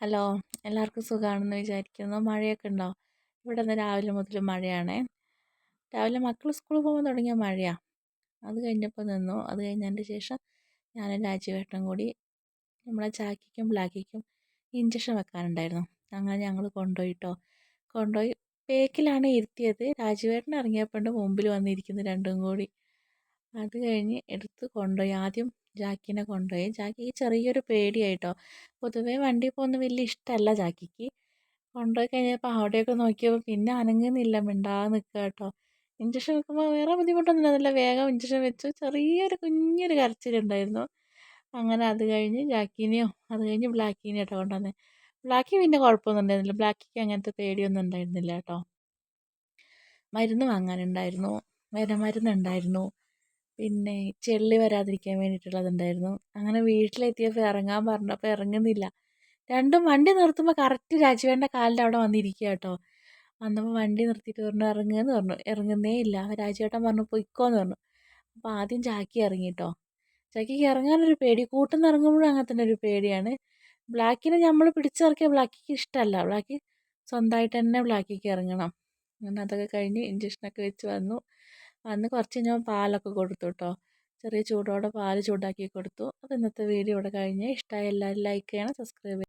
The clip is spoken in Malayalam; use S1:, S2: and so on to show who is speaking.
S1: ഹലോ എല്ലാവർക്കും സുഖമാണെന്ന് വിചാരിക്കുന്നു. മഴയൊക്കെ ഉണ്ടോ? ഇവിടെ നിന്ന് രാവിലെ മുതൽ മഴയാണേ. രാവിലെ മക്കൾ സ്കൂളിൽ പോകാൻ തുടങ്ങിയ മഴയാണ് അത് കഴിഞ്ഞപ്പോൾ നിന്നു. അത് കഴിഞ്ഞതിന്റെ ശേഷം ഞാനും രാജുവേട്ടനും കൂടി നമ്മളെ ചാക്കിക്കും ബ്ലാക്കിക്കും ഇഞ്ചക്ഷൻ വെക്കാനുണ്ടായിരുന്നു. അങ്ങനെ ഞങ്ങൾ കൊണ്ടുപോയിട്ടോ കൊണ്ടുപോയി പേക്കിലാണ് ഇരുത്തിയത്. രാജുവേട്ടൻ ഇറങ്ങിയപ്പോൾ മുമ്പിൽ വന്നിരിക്കുന്നു രണ്ടും കൂടി. അത് കഴിഞ്ഞ് എടുത്ത് കൊണ്ടുപോയി. ആദ്യം ജാക്കിനെ കൊണ്ടുപോയി. ജാക്കിക്ക് ചെറിയൊരു പേടിയായിട്ടോ. പൊതുവേ വണ്ടി പോകുന്നത് വലിയ ഇഷ്ടമല്ല ജാക്കിക്ക്. കൊണ്ടുപോയി കഴിഞ്ഞപ്പോൾ അവിടെയൊക്കെ നോക്കിയപ്പോൾ പിന്നെ അനങ്ങുന്നില്ല മിണ്ടാതെ നിൽക്കുക കേട്ടോ. ഇഞ്ചക്ഷൻ വെക്കുമ്പോൾ വേറെ ബുദ്ധിമുട്ടൊന്നും ഉണ്ടായിരുന്നില്ല വേഗം ഇഞ്ചക്ഷൻ വെച്ചു. ചെറിയൊരു കുഞ്ഞൊരു കരച്ചിലുണ്ടായിരുന്നു. അങ്ങനെ അത് കഴിഞ്ഞ് ജാക്കിനെയോ അത് കഴിഞ്ഞ് ബ്ലാക്കിനെയോ കേട്ടോ കൊണ്ടുവന്നത്. ബ്ലാക്കി പിന്നെ കുഴപ്പമൊന്നും ഉണ്ടായിരുന്നില്ല. ബ്ലാക്കിക്ക് അങ്ങനത്തെ പേടിയൊന്നും ഉണ്ടായിരുന്നില്ല കേട്ടോ. മരുന്ന് വാങ്ങാനുണ്ടായിരുന്നു. വിരമരുന്നുണ്ടായിരുന്നു പിന്നെ ചെള്ളി വരാതിരിക്കാൻ വേണ്ടിയിട്ടുള്ളതുണ്ടായിരുന്നു അങ്ങനെ വീട്ടിലെത്തിയപ്പോൾ ഇറങ്ങാൻ പറഞ്ഞപ്പോൾ ഇറങ്ങുന്നില്ല. രണ്ടും വണ്ടി നിർത്തുമ്പോൾ കറക്റ്റ് രാജുവേട്ടന്റെ കാലിന്റെ അവിടെ വന്നിരിക്കുക കേട്ടോ. വന്നപ്പോൾ വണ്ടി നിർത്തിയിട്ട് പറഞ്ഞു ഇറങ്ങുകയെന്ന് പറഞ്ഞു. ഇറങ്ങുന്നേ ഇല്ല. രാജുവേട്ടൻ പറഞ്ഞു പൊയ്ക്കോന്ന് പറഞ്ഞു. അപ്പോൾ ആദ്യം ചാക്കി ഇറങ്ങി കേട്ടോ. ചാക്കിക്ക് ഇറങ്ങാനൊരു പേടി കൂട്ടുന്ന ഇറങ്ങുമ്പോഴും അങ്ങനെ തന്നെ ഒരു പേടിയാണ്. ബ്ലാക്കിനെ നമ്മൾ പിടിച്ചിറക്കിയ ബ്ലാക്കിക്ക് ഇഷ്ടമല്ല ബ്ലാക്കി സ്വന്തമായിട്ട് തന്നെ ബ്ലാക്കിക്ക് ഇറങ്ങണം. അങ്ങനെ അതൊക്കെ കഴിഞ്ഞ് ഇഞ്ചക്ഷനൊക്കെ വെച്ച് വന്നു. വന്ന് കുറച്ച് ഞാൻ പാലൊക്കെ കൊടുത്തു കേട്ടോ ചെറിയ ചൂടോടെ പാൽ ചൂടാക്കി കൊടുത്തു. അപ്പോൾ ഇന്നത്തെ വീഡിയോ ഇവിടെ കഴിഞ്ഞ്. ഇഷ്ടമായ എല്ലാവരും ലൈക്ക് ചെയ്യണം സബ്സ്ക്രൈബ് ചെയ്യണം.